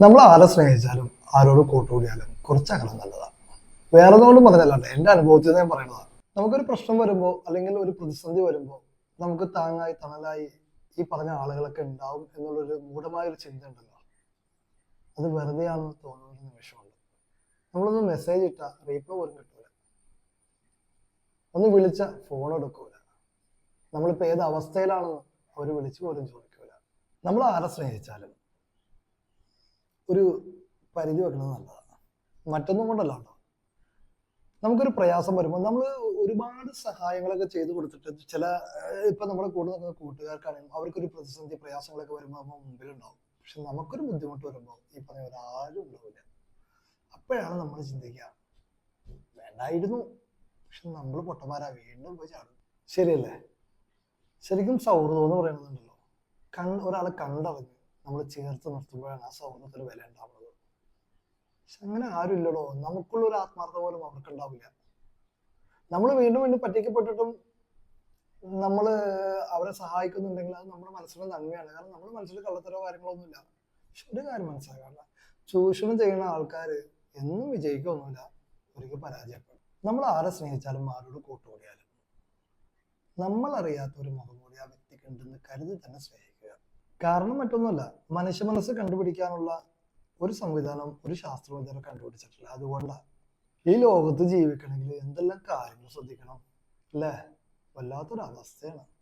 നമ്മൾ ആരെ സ്നേഹിച്ചാലും ആരോട് കൂട്ടുകൂടിയാലും കുറച്ച് അകലം നല്ലതാണ്. വേറെ ഒന്നുകൊണ്ടും പറഞ്ഞല്ലാണ്ട് എന്റെ അനുഭവത്തിൽ ഞാൻ പറയുന്നതാണ് നമുക്കൊരു പ്രശ്നം വരുമ്പോൾ അല്ലെങ്കിൽ ഒരു പ്രതിസന്ധി വരുമ്പോൾ നമുക്ക് താങ്ങായി തണലായി ഈ പറഞ്ഞ ആളുകളൊക്കെ ഉണ്ടാവും എന്നുള്ളൊരു മൂഢമായ ഒരു ചിന്ത ഉണ്ടല്ലോ. അത് വെറുതെയാണെന്ന് തോന്നുന്ന നിമിഷമുണ്ട്. നമ്മളൊന്ന് മെസ്സേജ് ഇട്ടാൽ റീപ്ലൈ പോലും കിട്ടൂല. ഒന്ന് വിളിച്ച ഫോൺ എടുക്കൂല. നമ്മളിപ്പോൾ ഏത് അവസ്ഥയിലാണെന്ന് അവർ വിളിച്ചു പോലും ചോദിക്കൂല. നമ്മൾ ആരെ സ്നേഹിച്ചാലും ഒരു പരിധി വെക്കുന്നത് നല്ലതാണ് മറ്റൊന്നും കൊണ്ടല്ല കേട്ടോ. നമുക്കൊരു പ്രയാസം വരുമ്പോൾ നമ്മൾ ഒരുപാട് സഹായങ്ങളൊക്കെ ചെയ്തു കൊടുത്തിട്ട് ചില ഇപ്പൊ നമ്മുടെ കൂടെ നിൽക്കുന്ന കൂട്ടുകാർക്കാണെങ്കിലും അവർക്കൊരു പ്രതിസന്ധി പ്രയാസങ്ങളൊക്കെ വരുമ്പോൾ നമ്മൾ മുമ്പിലുണ്ടാവും. പക്ഷെ നമുക്കൊരു ബുദ്ധിമുട്ട് വരുമ്പോൾ ഈ പറഞ്ഞ ഒരാളും ഉണ്ടാവില്ല. അപ്പോഴാണ് നമ്മൾ ചിന്തിക്കുക വേണ്ടായിരുന്നു. പക്ഷെ നമ്മൾ പൊട്ടന്മാരാ വീണ്ടും പോയി ചാടും. ശരിയല്ലേ? ശരിക്കും സൗഹൃദം എന്ന് പറയുന്നുണ്ടല്ലോ കൺ ഒരാളെ കണ്ടറിഞ്ഞ് നമ്മൾ ചേർത്ത് നിർത്തുമ്പോഴാണ് ആ സൗഹൃദത്തിന് വില ഉണ്ടാവുന്നത്. പക്ഷെ അങ്ങനെ ആരും ഇല്ലടോ നമുക്കുള്ള ഒരു ആത്മാർത്ഥത പോലും അവർക്ക് ഉണ്ടാവില്ല നമ്മൾ വീണ്ടും വീണ്ടും പറ്റിക്കപ്പെട്ടിട്ടും നമ്മൾ അവരെ സഹായിക്കുന്നുണ്ടെങ്കിൽ അത് നമ്മുടെ മനസ്സിന് നന്മയാണ്. കാരണം നമ്മുടെ മനസ്സിൽ കള്ളത്തരോ കാര്യങ്ങളൊന്നുമില്ല പക്ഷെ ഒരു കാര്യം മനസ്സിലാക്കാറില്ല ചൂഷണം ചെയ്യുന്ന ആൾക്കാർ എന്നും വിജയിക്കൊന്നുമില്ല ഒരിക്കൽ പരാജയപ്പെടും. നമ്മൾ ആരെ സ്നേഹിച്ചാലും ആരോട് കൂട്ടുകൂടിയാലും. നമ്മൾ അറിയാത്ത ഒരു മുഖം കൂടി ആ വ്യക്തിക്ക് ഉണ്ടെന്ന് കരുതി തന്നെ സ്നേഹിക്കുക കാരണം മറ്റൊന്നുമല്ല. മനുഷ്യ മനസ്സ് കണ്ടുപിടിക്കാനുള്ള ഒരു സംവിധാനം ഒരു ശാസ്ത്രജ്ഞരെ കണ്ടുപിടിച്ചിട്ടില്ല. അതുകൊണ്ടാണ് ഈ ലോകത്ത് ജീവിക്കണമെങ്കിൽ എന്തെല്ലാം കാര്യങ്ങൾ ശ്രദ്ധിക്കണം അല്ലേ? വല്ലാത്തൊരു അവസ്ഥയാണ്